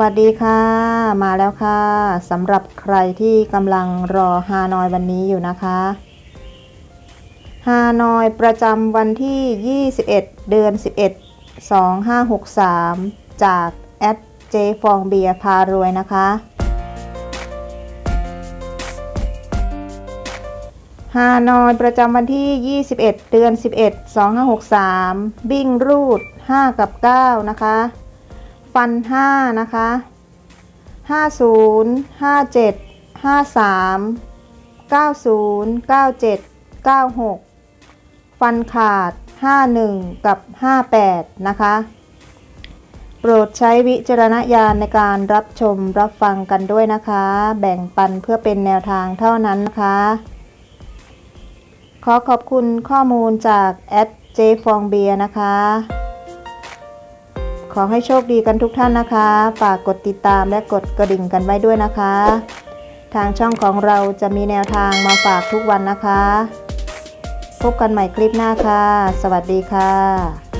วัสดีค่ะ มาแล้วค่ะสำหรับใครที่กำลังรอฮานอยวันนี้อยู่นะคะฮานอยประจำวันที่ 21 เดือน 11 2563 จากแอดเจฟองเบียพารวยนะคะฮานอยประจำวันที่ 21 เดือน 11 2563 บิ้งรูด 5 กับ 9 นะคะ ฟัน 5 นะคะ 50 57 53 90 97 96 ฟันขาด 51 กับ 58 นะคะ โปรดใช้วิจารณญาณในการรับชมรับฟังกันด้วยนะคะ แบ่งปันเพื่อเป็นแนวทางเท่านั้นนะคะ ขอขอบคุณข้อมูลจากแอดเจฟองเบียนะคะ ขอให้โชคดีกันทุกท่านนะคะ ฝากกดติดตามและกดกระดิ่งกันไว้ด้วยนะคะ ทางช่องของเราจะมีแนวทางมาฝากทุกวันนะคะ พบกันใหม่คลิปหน้าค่ะ สวัสดีค่ะ